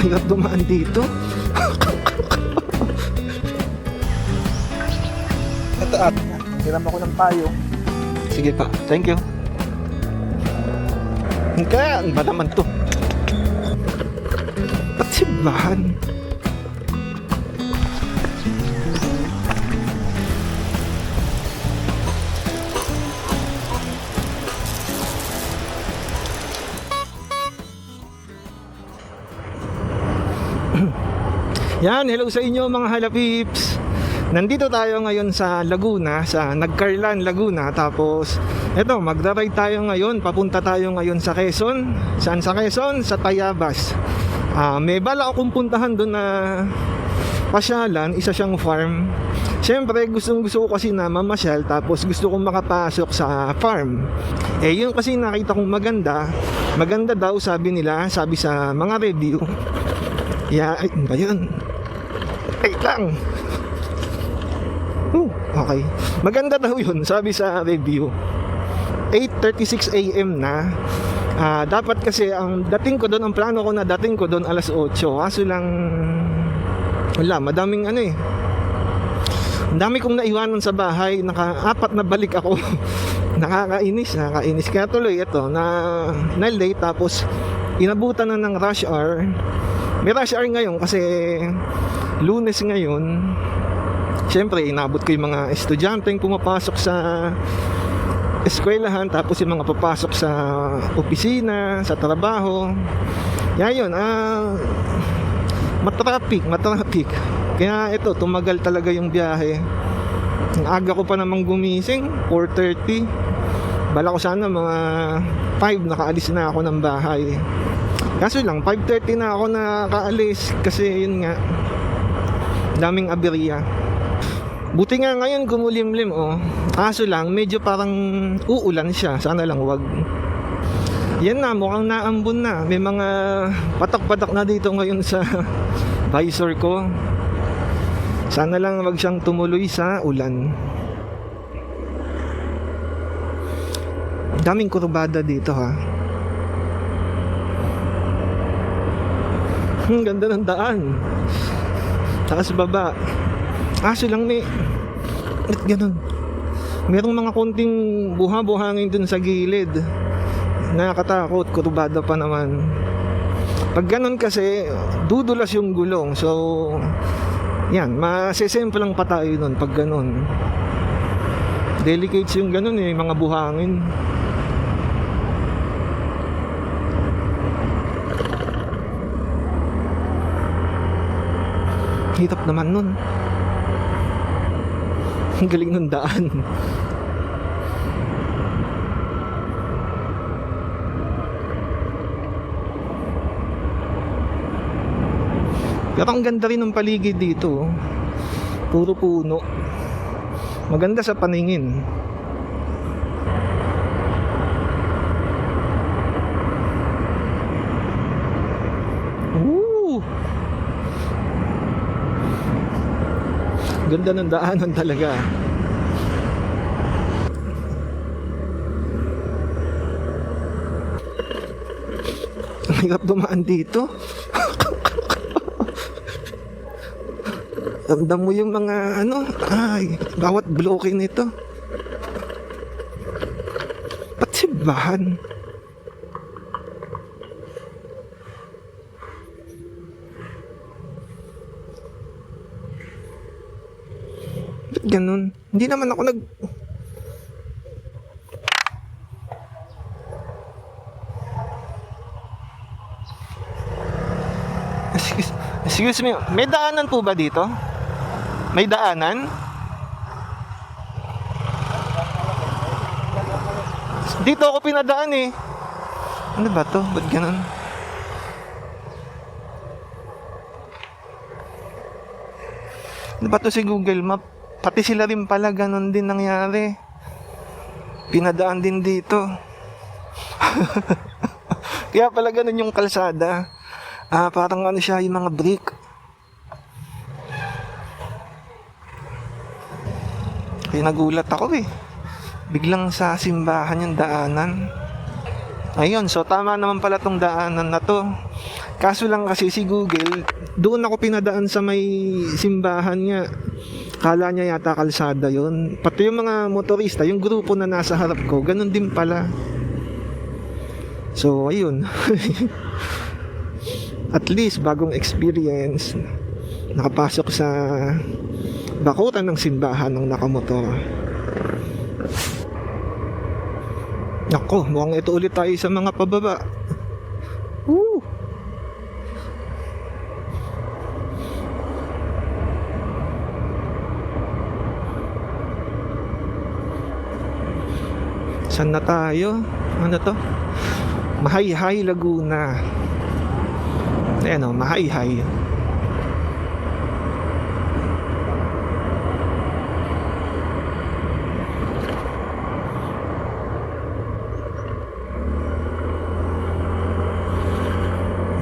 Hirap dumaan dito. Ito at, hiram ako ng payo. Sige pa, thank you. Kaya, ano ba naman to? Ba't simbahan? Yan, hello sa inyo mga halapips. Nandito tayo ngayon sa Laguna, sa Nagcarlan, Laguna. Tapos, eto, magdarive tayo ngayon. Papunta tayo ngayon sa Quezon. Saan sa Quezon? Sa Tayabas. Ah, may bala akong puntahan doon na pasyalan, isa siyang farm. Siyempre, gustong gusto ko kasi na mamasyal tapos gusto kong makapasok sa farm. Eh, yun kasi nakita kong maganda. Maganda daw sabi nila, sabi sa mga review. Ya, ay, ano ba yun? Wait lang. Oh, okay. Maganda daw yun, sabi sa review. 8.36 a.m. na. Ah, dapat kasi ang dating ko doon, ang plano ko na dating ko doon alas 8. Kaso lang, wala, madaming ano eh. Ang dami kong naiwanan sa bahay, naka-apat na balik ako. nakakainis, nakakainis. Kaya tuloy ito, na, na late tapos inabutan na ng rush hour. May rush hour ngayon kasi lunes ngayon. Siyempre, inabot ko yung mga estudyante yung pumapasok sa eskwelahan tapos yung mga papasok sa opisina, sa trabaho. Yun, ah, matraffic, matraffic. Kaya ito, tumagal talaga yung biyahe. Ang aga ko pa namang gumising, 4.30. Bala ko sana mga 5 nakaalis na ako ng bahay. Kaso lang, 5.30 na ako nakaalis kasi yun nga, daming aberya. Buti nga ngayon gumulimlim oh. Kaso lang, medyo parang uulan siya. Sana lang wag. Yan na, mukhang naambon na. May mga patak-patak na dito ngayon sa visor ko. Sana lang wag siyang tumuloy sa ulan. Daming kurbada dito ha. Ang ganda ng daan. Taas baba. Aso lang may... Ba't ganun? Merong mga konting buha-buhangin dun sa gilid. Nakakatakot. Kurbada pa naman. Pag ganun kasi, dudulas yung gulong. So, yan. Masesemple lang pa tayo nun pag ganun. Delicates yung ganun eh. Mga buhangin. Hirap naman nun. Ang galing ng daan. Pero ang ganda rin ng paligid dito. oh. Puro puno. Maganda sa paningin. Woo! Ganda ng daanan talaga. Ang hirap dumaan dito. Ramdam mo yung mga ano, ay, bawat bloke nito. Ba't simbahan? Ganun? Hindi naman ako nag... Excuse, excuse me, may daanan po ba dito? May daanan? Dito ako pinadaan eh. Ano ba to? Ba't ganun? Ano ba to si Google Map? Pati sila rin pala ganun din nangyari. Pinadaan din dito. Kaya pala ganun yung kalsada. Ah, parang ano siya, yung mga brick. Kaya nagulat ako eh. Biglang sa simbahan yung daanan. Ayun, so tama naman pala tong daanan na to. Kaso lang kasi si Google, doon ako pinadaan sa may simbahan niya. Kala niya yata kalsada yon. Pati yung mga motorista, yung grupo na nasa harap ko, ganun din pala. So, ayun. At least, bagong experience. Nakapasok sa bakuran ng simbahan ng nakamotor. Nako, mukhang ito ulit tayo sa mga pababa. Saan na tayo? Ano to? Mahayhay Laguna. Ayan o, Mahayhay.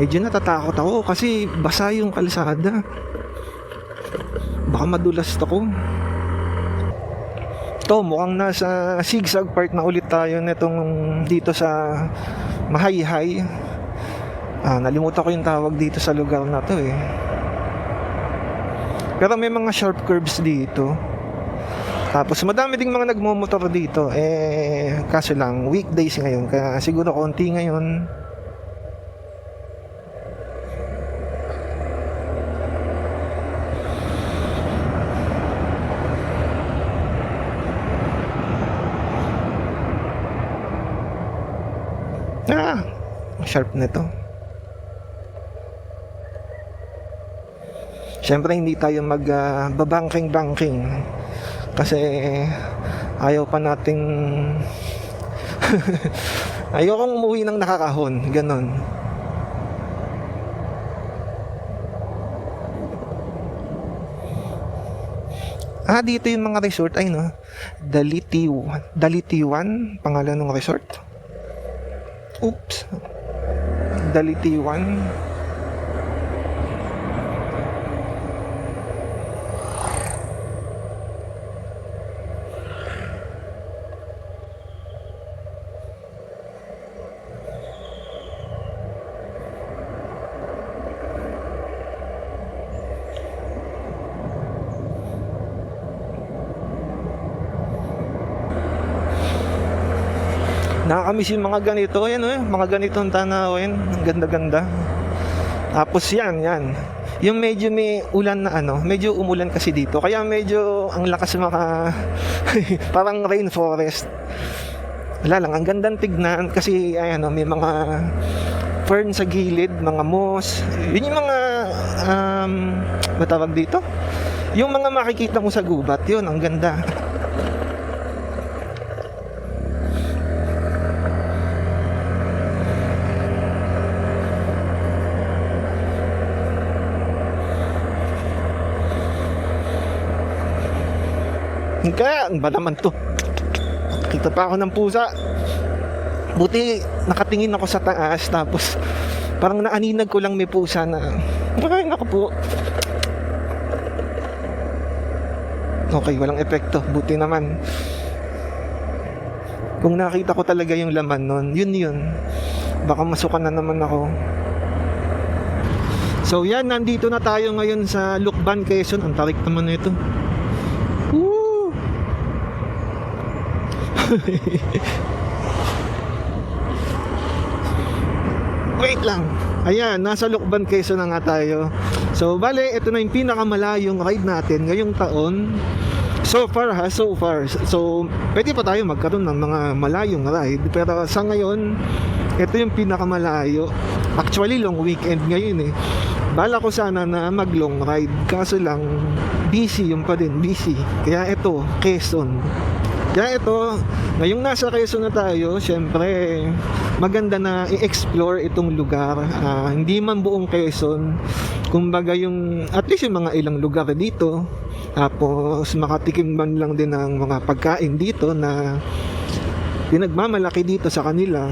Medyo natatakot ako kasi basa yung kalsada. Baka madulas ako. To, mukhang nasa zigzag part na ulit tayo nitong dito sa Mahayhay. Ah, nalimutan ko yung tawag dito sa lugar na to eh. Pero may mga sharp curves dito. Tapos madami ding mga nagmomotor dito. Eh, kaso lang, weekdays ngayon. Kaya siguro konti ngayon. Ah, sharp na to. Siyempre hindi tayo mag ah, babangking-bangking kasi ayaw pa nating ayaw kong umuwi ng nakakahon, ganon. Ah, dito yung mga resort ay no. Dalitiwan. Dalitiwan, pangalan ng resort. Oops. Dalitiwan. Nakakamiss yung mga ganito. Ayan oh, mga ganitong tanawin. Ang ganda-ganda. Tapos yan, yan. Yung medyo may ulan na ano, medyo umulan kasi dito. Kaya medyo ang lakas maka parang rainforest. Wala lang, ang gandang tignan kasi ayan oh, may mga fern sa gilid, mga moss. Yun yung mga um, matawag dito? Yung mga makikita mo sa gubat, yun, ang ganda. Kaya, ba naman to? Kita pa ako ng pusa. Buti nakatingin ako sa taas tapos parang naaninag ko lang may pusa na ay naku po. Okay, walang epekto. Buti naman. Kung nakita ko talaga yung laman nun, yun yun. Baka masukan na naman ako. So yan, nandito na tayo ngayon sa Lukban, Quezon. Ang tarik naman na ito. Wait lang. Ayan, nasa Lukban, Quezon na nga tayo. So, bale, ito na yung pinakamalayong ride natin ngayong taon. So far ha, so far. So, pwede pa tayo magkaroon ng mga malayong ride. Pero sa ngayon, ito yung pinakamalayo. Actually, long weekend ngayon eh. Bala ko sana na mag long ride. Kaso lang, busy yung pa din, busy. Kaya ito, Quezon. Kaya ito, ngayong nasa Quezon na tayo, syempre, maganda na i-explore itong lugar. Ah, hindi man buong Quezon, kumbaga yung, at least yung mga ilang lugar dito. Tapos, makatikim man lang din ng mga pagkain dito na pinagmamalaki dito sa kanila.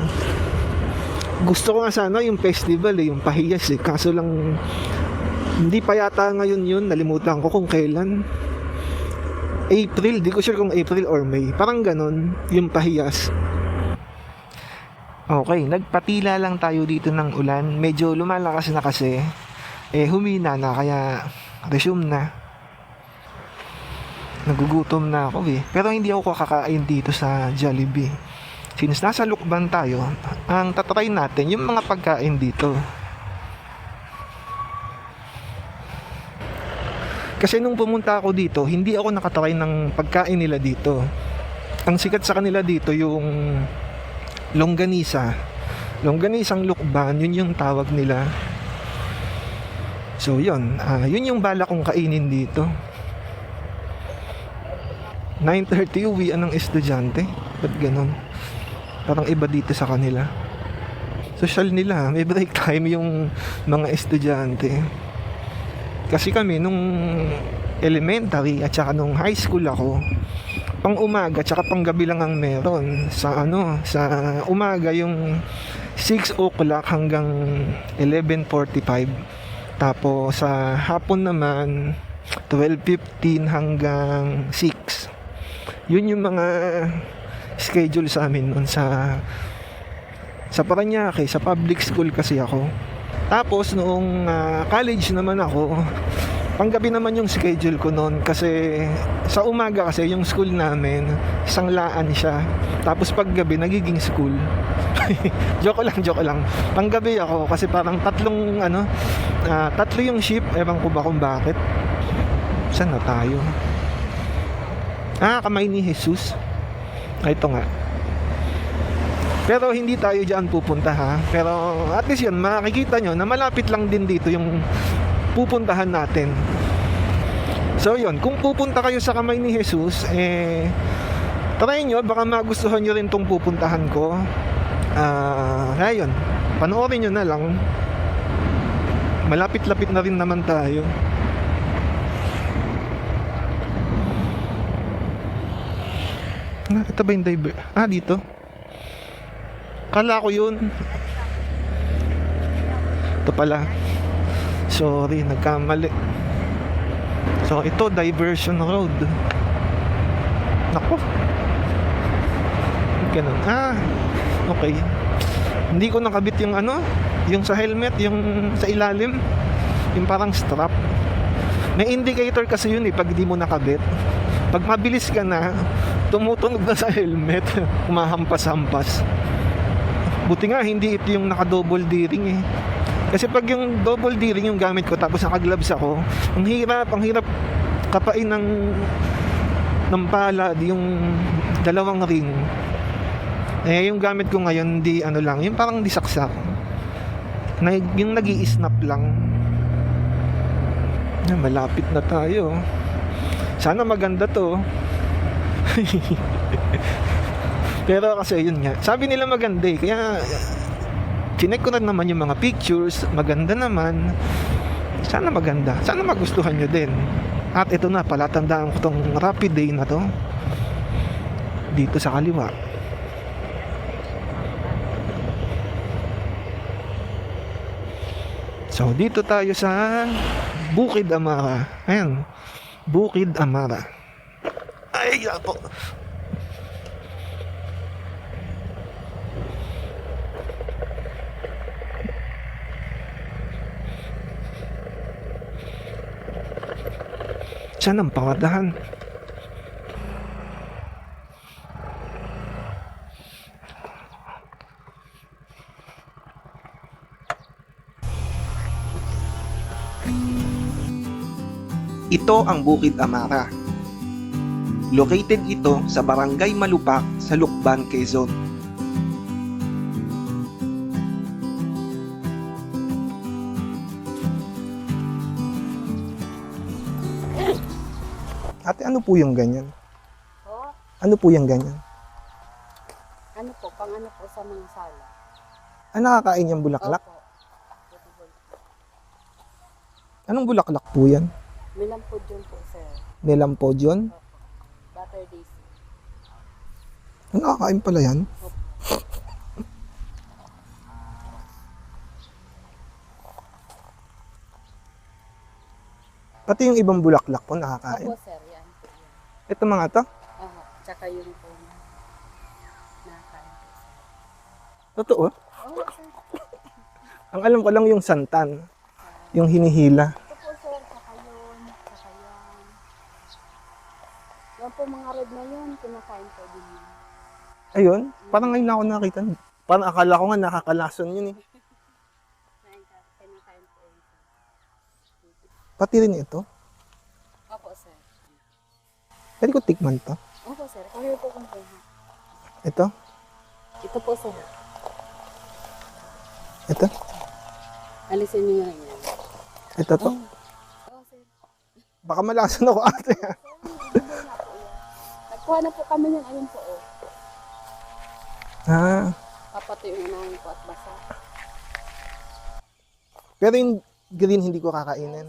Gusto ko nga sana yung festival eh, yung pahiyas eh. Kaso lang, hindi pa yata ngayon yun, nalimutan ko kung kailan. April, di ko sure kung April or May. Parang ganon, yung pahiyas. Okay, nagpatila lang tayo dito ng ulan. Medyo lumalakas na kasi. Eh, humina na, kaya resume na. Nagugutom na ako eh. Pero hindi ako kakakain dito sa Jollibee. Since nasa Lukban tayo, ang tatry natin yung mga pagkain dito. Kasi nung pumunta ako dito, hindi ako nakatry ng pagkain nila dito. Ang sikat sa kanila dito yung longganisa. Longganisang lukban, yun yung tawag nila. So yun, ah, yun yung bala kong kainin dito. 9.30 uwi ng estudyante. Ba't ganun? Parang iba dito sa kanila. Social nila, may break time yung mga estudyante. Kasi kami nung elementary at saka nung high school ako, pang umaga at saka pang gabi lang ang meron. Sa ano, sa umaga yung 6 o'clock hanggang 11.45. Tapos sa hapon naman 12.15 hanggang 6. Yun yung mga schedule sa amin noon sa sa Paranaque, sa public school kasi ako. Tapos noong ah, college naman ako, panggabi naman yung schedule ko noon kasi sa umaga kasi yung school namin, isang laan siya. Tapos paggabi nagiging school. joke lang, joke lang. Panggabi ako kasi parang tatlong ano, ah, tatlo yung shift, ewan ko ba kung bakit. Saan na tayo? Ah, kamay ni Jesus. Ah, ito nga. Pero hindi tayo dyan pupunta ha. Pero at least yun, makikita nyo na malapit lang din dito yung pupuntahan natin. So yun, kung pupunta kayo sa kamay ni Jesus, eh, try nyo, baka magustuhan nyo rin tong pupuntahan ko. Ah, ayun, panoorin nyo na lang. Malapit-lapit na rin naman tayo. Nakita ba yung diver? Ah, dito. Kala ko yun. Ito pala. Sorry, nagkamali. So, ito, diversion road. Nako. Ganun. Ah, okay. Hindi ko nakabit yung ano, yung sa helmet, yung sa ilalim. Yung parang strap. May indicator kasi yun eh, pag di mo nakabit. Pag mabilis ka na, tumutunog na sa helmet, humahampas-hampas. Buti nga, hindi ito yung naka-double D-ring eh. Kasi pag yung double D-ring yung gamit ko, tapos naka-gloves ako, ang hirap, ang hirap kapain ng ng palad, yung dalawang ring. Eh, yung gamit ko ngayon, di ano lang, yung parang disaksak. Na, yung nag snap lang. Ah, malapit na tayo. Sana maganda to. Pero kasi yun nga, sabi nila maganda eh. Kaya chinek ko na naman yung mga pictures, maganda naman. Sana maganda. Sana magustuhan nyo din. At ito na, palatandaan ko tong rapid day na to. Dito sa kaliwa. So, dito tayo sa Bukid Amara. Ayan. Bukid Amara. Ay, po. Saan ang pangadahan? Ito ang Bukid Amara. Located ito sa Barangay Malupak sa Lukban, Quezon. Po yung ganyan? Po, Ano po yung ganyan? ano po, pang ano po sa mga sala. Ah, nakakain yung bulaklak? Opo. Anong bulaklak po yan? Milampod yun po, sir. Melampodion? Opo. Butter daisy. Ah, Nakakain pala yan? Pati yung ibang bulaklak po nakakain. Opo, sir. Ito mga to? Oho. Tsaka yung po na sir. Totoo? Oo, sir. Ang alam ko lang yung santan. Yung hinihila. Ito po, sir. Saka yun. Saka yan. Yan po mga red na yun. Kinakain po din yun. Ayun, parang ngayon ako nakita. Parang akala ko nga nakakalason yun eh. Yun. Pati rin ito. Pwede ko tikman to. Opo, sir. Kaya po kung kaya. Ito. Ito po, sir. Ito. Alisin niyo na yan. Ito to. Oo, sir. Baka malason ako ate. Nagkuha na po kami ng ayun po, oh. ah, Papatuyo na namin po at basa. pero yung green hindi ko kakainin.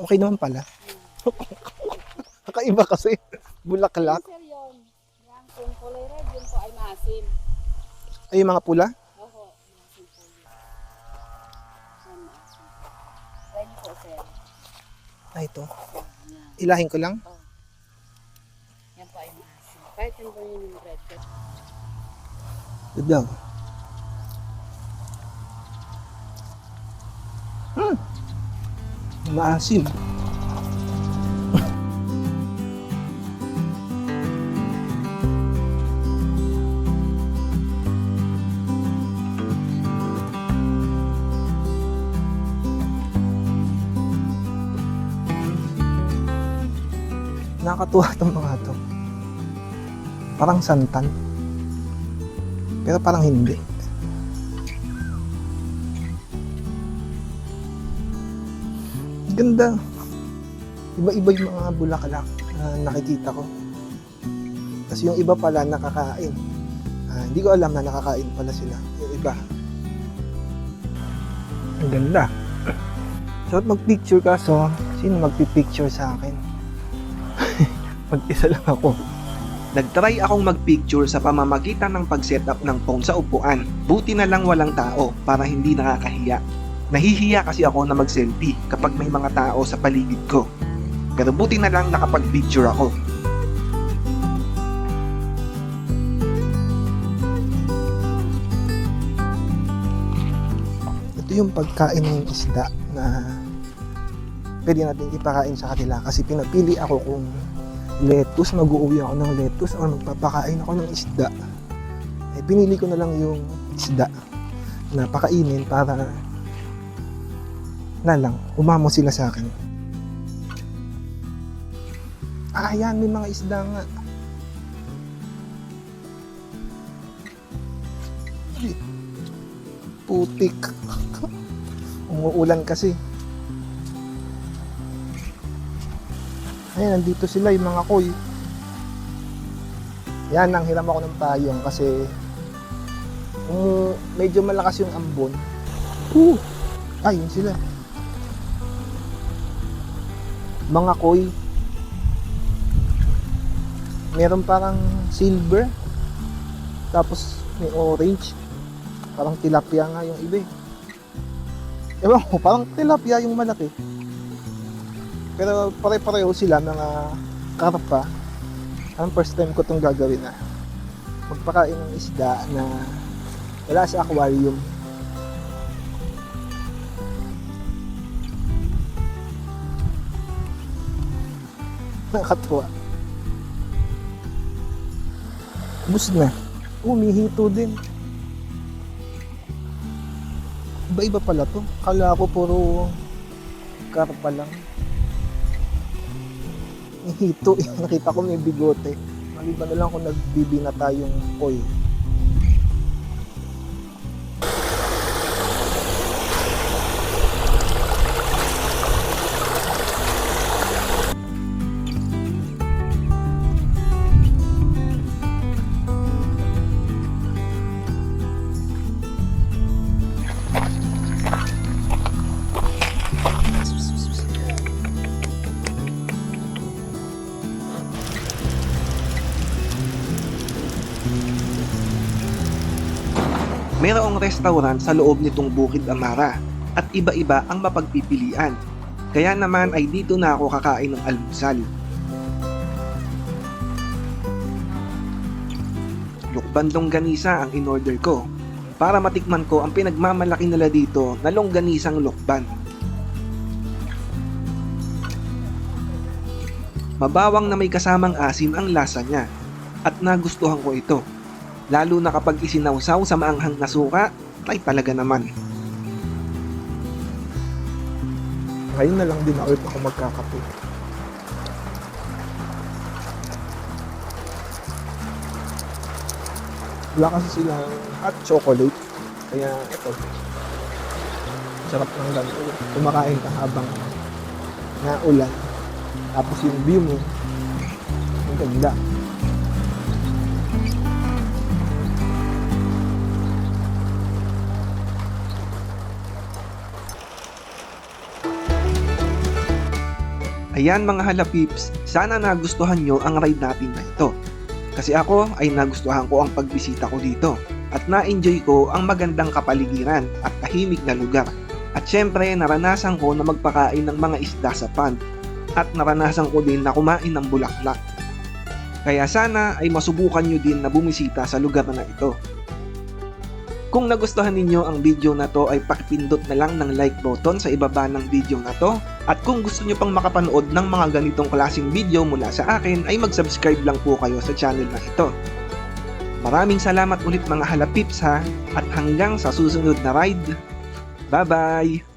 Okay naman pala. Kakaiba kasi. Bulaklak. Sir, yun. Yan, kung kulay red, yun po ay maasim. Ay, yung mga pula. Oo, maasim po yun. Yan, maasim. Red po, sir. Ay, ito. Yan. Ilahin ko lang. Yan po ay maasim. Kahit yun yung red. red. Good daw. Maasim. Nakakatuwa itong mga to. Parang santan. Pero parang hindi. Ganda. Iba-iba yung mga bulaklak na nakikita ko. Tapos yung iba pala nakakain. Ah, hindi ko alam na nakakain pala sila. Yung iba. Ang ganda. So, mag-picture ka. So, sino magpipicture sa akin? Mag-isa lang ako. Nagtry akong magpicture sa pamamagitan ng pag-setup ng phone sa upuan. Buti na lang walang tao para hindi nakakahiya. Nahihiya kasi ako na mag-selfie kapag may mga tao sa paligid ko. Pero buti na lang nakapag-picture ako. Ito yung pagkain ng isda na pwede natin ipakain sa kanila kasi pinapili ako kung lettuce, mag-uuwi ako ng lettuce o magpapakain ako ng isda. Eh, pinili ko na lang yung isda na pakainin para na lang, umamo sila sa akin. Ah, yan, may mga isda nga. Putik. Umuulan kasi. Ayan, nandito sila yung mga koy. Yan, nang hiram ako ng payong kasi um, medyo malakas yung ambon. Uh, ay, yun sila. Mga koy. Meron parang silver. Tapos may orange. Parang tilapia nga yung iba eh. Ko, parang tilapia yung malaki. Pero pare-pareho sila mga karpa. Ang first time ko itong gagawin na magpakain ng isda na wala sa aquarium. Nakakatuwa. Bus na. Umihito din. Iba-iba pala to. Kala ko puro karpa lang. Hito. Nakita ko may bigote. Maliban na lang kung nagbibina tayong koi. Mayroong restaurant sa loob nitong Bukid Amara at iba-iba ang mapagpipilian. Kaya naman ay dito na ako kakain ng almusal. Lukbandong ganisa ang in-order ko para matikman ko ang pinagmamalaki nila dito na longganisang lukban. Mabawang na may kasamang asim ang lasa niya at nagustuhan ko ito. Lalo na kapag isinawsaw sa maanghang na suka, ay talaga naman. Ngayon na lang din ako ako magkakape. Wala kasi silang hot chocolate. Kaya ito. Sarap ng ganito. Kumakain ka habang naulan. Tapos yung view mo, ang ganda. Ayan mga halapips, sana nagustuhan nyo ang ride natin na ito. Kasi ako ay nagustuhan ko ang pagbisita ko dito at na-enjoy ko ang magandang kapaligiran at tahimik na lugar. At syempre naranasan ko na magpakain ng mga isda sa pond at naranasan ko din na kumain ng bulaklak. Kaya sana ay masubukan nyo din na bumisita sa lugar na ito. Kung nagustuhan ninyo ang video na to ay pakipindot na lang ng like button sa ibaba ng video na to at kung gusto nyo pang makapanood ng mga ganitong klaseng video mula sa akin ay mag-subscribe lang po kayo sa channel na ito. Maraming salamat ulit mga halapips ha at hanggang sa susunod na ride. Bye-bye!